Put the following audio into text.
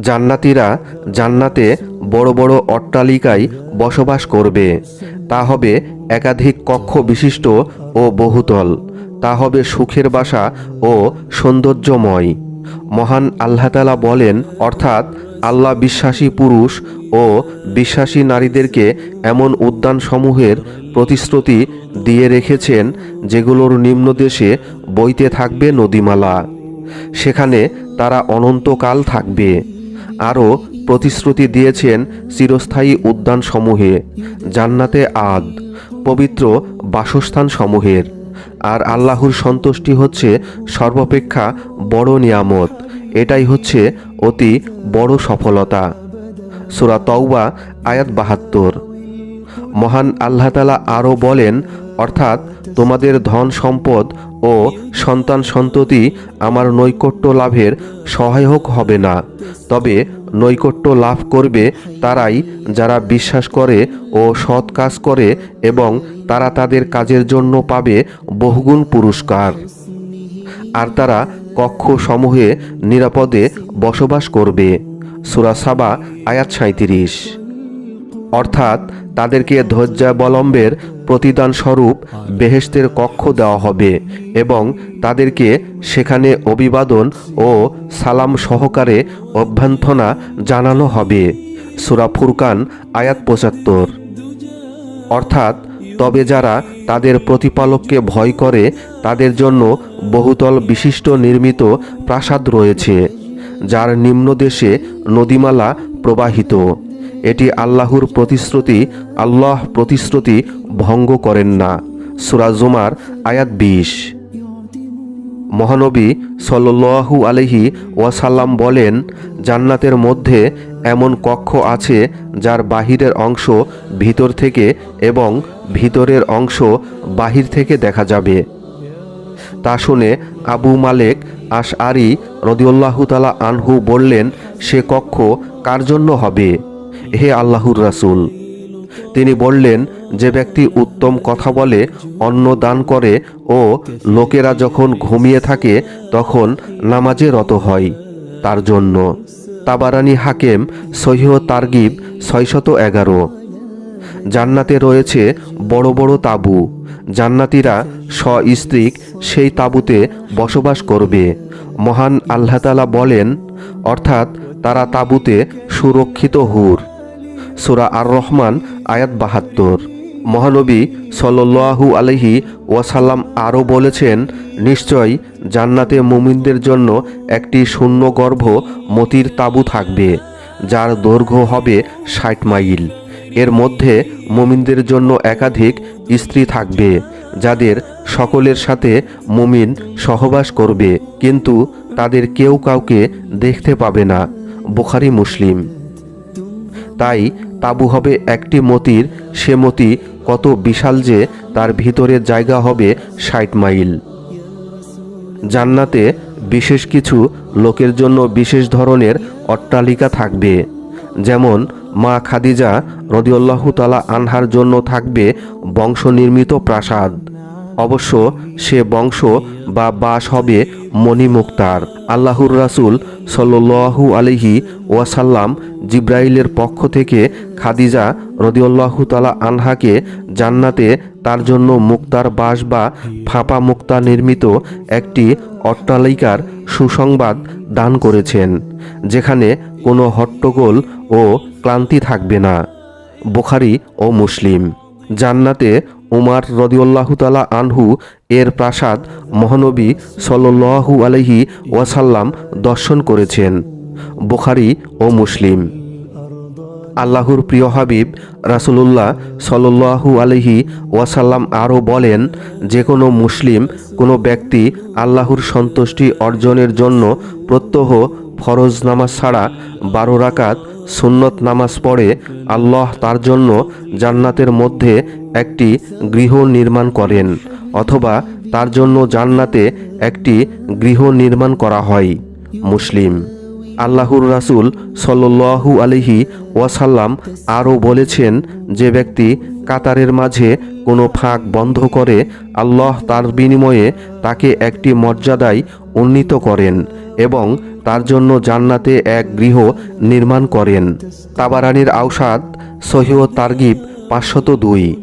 জান্নাতীরা জান্নাতে বড় বড় অট্টালিকায় বসবাস করবে। তা হবে একাধিক কক্ষ বিশিষ্ট ও বহুতল। তা হবে সুখের বাসা ও সৌন্দর্যময়। মহান আল্লাহতালা বলেন, অর্থাৎ আল্লাহ বিশ্বাসী পুরুষ ও বিশ্বাসী নারীদেরকে এমন উদ্যানসমূহের প্রতিশ্রুতি দিয়ে রেখেছেন যেগুলোর নিম্নদেশে বইতে থাকবে নদীমালা। সেখানে তারা অনন্তকাল থাকবে। আরও প্রতিশ্রুতি দিয়েছেন চিরস্থায়ী উদ্যানসমূহে, জান্নাতে আদ, পবিত্র বাসস্থান সমূহের আর আল্লাহর সন্তুষ্টি হচ্ছে সর্বাপেক্ষা বড় নিয়ামত, এটাই হচ্ছে অতি বড় সফলতা। সুরা তওবা, আয়াত বাহাত্তর। মহান আল্লাহতালা আরও বলেন, অর্থাৎ তোমাদের ধন সম্পদ ও সন্তান সন্ততি আমার নৈকট্য লাভের সহায়ক হবে না। তবে নৈকট্য লাভ করবে তারাই যারা বিশ্বাস করে ও সৎ কাজ করে এবং তারা তাদের কাজের জন্য পাবে বহুগুণ পুরস্কার। আর তারা কক্ষ সমূহে নিরাপদে বসবাস করবে। সুরা সাবা, আয়াত সাঁত্রিশ অর্থাৎ তাদেরকে ধৈর্যাবলম্বের প্রতিদান স্বরূপ বেহেস্তের কক্ষ দেওয়া হবে এবং তাদেরকে সেখানে অভিবাদন ও সালাম সহকারে অভ্যর্থনা জানানো হবে। সুরা ফুরকান আয়াত পঁচাত্তর। অর্থাৎ তবে যারা তাদের প্রতিপালককে ভয় করে তাদের জন্য বহুতল বিশিষ্ট নির্মিত প্রাসাদ রয়েছে যার নিম্নদেশে নদীমালা প্রবাহিত। এটি আল্লাহর প্রতিশ্রুতি আল্লাহ প্রতিশ্রুতি ভঙ্গ করেন না। সুরাজুমার আয়াত বিশ। মহানবী সল্লু আলহি ওয়াসাল্লাম বলেন, জান্নাতের মধ্যে এমন কক্ষ আছে যার বাহিরের অংশ ভিতর থেকে এবং ভিতরের অংশ বাহির থেকে দেখা যাবে। তা শুনে আবু মালেক আশ আরি রদিউল্লাহতালা আনহু বললেন, সে কক্ষ কার জন্য হবে? হে আল্লাহুর রাসূল তিনি বললেন, যে ব্যক্তি উত্তম কথা বলে, অন্ন দান করে ও লোকেরা যখন ঘুমিয়ে থাকে, তখন নামাজে রত হয়। তার জন্য তাবারানি হাকেম সহিহ তারগিব ছয়শত এগারো। জান্নাতে রয়েছে বড় বড় তাঁবু। জান্নাতিরা স্ত্রীক সেই তাঁবুতে বসবাস করবে। মহান আল্লাহতালা বলেন, অর্থাৎ তারা তাঁবুতে সুরক্ষিত হুর। সুরা আর রহমান আয়াত বাহাত্তর। মহানবী সল্লু আলহি ওয়াসাল্লাম আরও বলেছেন, নিশ্চয় জান্নাতে মুমিনদের জন্য একটি শূন্য গর্ভ মতির তাঁবু থাকবে, যার দৈর্ঘ্য হবে ষাট মাইল। এর মধ্যে মুমিনদের জন্য একাধিক স্ত্রী থাকবে, যাদের সকলের সাথে মুমিন সহবাস করবে, কিন্তু তাদের কেউ কাউকে দেখতে পাবে না। বুখারি, মুসলিম। তাই তাবু হবে একটি মতির, সে মতি কত বিশাল যে তার ভিতরে জায়গা হবে ষাট মাইল। জান্নাতে বিশেষ কিছু লোকের জন্য বিশেষ ধরনের অট্টালিকা থাকবে, যেমন মা খাদিজা রদিউল্লাহ তালা আনহার জন্য থাকবে বংশনির্মিত প্রাসাদ। অবশ্য সে বংশ বা বাস হবে মণিমুক্তার। আল্লাহুর রাসুল সল্লু আলিহি ওয়াসাল্লাম জিব্রাইলের পক্ষ থেকে খাদিজা রদিউল্লাহ তালা আনহাকে জান্নাতে তার জন্য মুক্তার বাস বা ফাঁপা মুক্তা নির্মিত একটি অট্টালিকার সুসংবাদ দান করেছেন, যেখানে কোনো হট্টগোল ও ক্লান্তি থাকবে না। বোখারি ও মুসলিম। জান্নাতে উমার রদিউল্লাহতালা আনহু এর প্রাসাদ মহানবী সল্লু আলহি ওয়াসাল্লাম দর্শন করেছেন, বুখারি ও মুসলিম। আল্লাহর প্রিয় হাবিব রাসুলুল্লাহ সল্লু আলহি ওয়াসাল্লাম আরও বলেন যে কোনো মুসলিম কোনো ব্যক্তি আল্লাহর সন্তুষ্টি অর্জনের জন্য প্রত্যহ ফরজ নামাজ ছাড়া বারো রাকাত সুন্নত নামাজ পড়ে আল্লাহ তার জন্য জান্নাতের মধ্যে একটি গৃহ নির্মাণ করেন অথবা তার জন্য জান্নাতে একটি গৃহ নির্মাণ করা হয়। মুসলিম। আল্লাহর রাসুল সল্লু আলহি ওয়াসাল্লাম আরও বলেছেন যে ব্যক্তি কাতারের মাঝে কোনো ফাঁক বন্ধ করে আল্লাহ তার বিনিময়ে তাকে একটি মর্যাদায় উন্নীত করেন এবং তার জন্য জান্নাতে এক গৃহ নির্মাণ করেন। তাবারানির আওসাদ সহিহ তারগিব পাঁচশত দুই।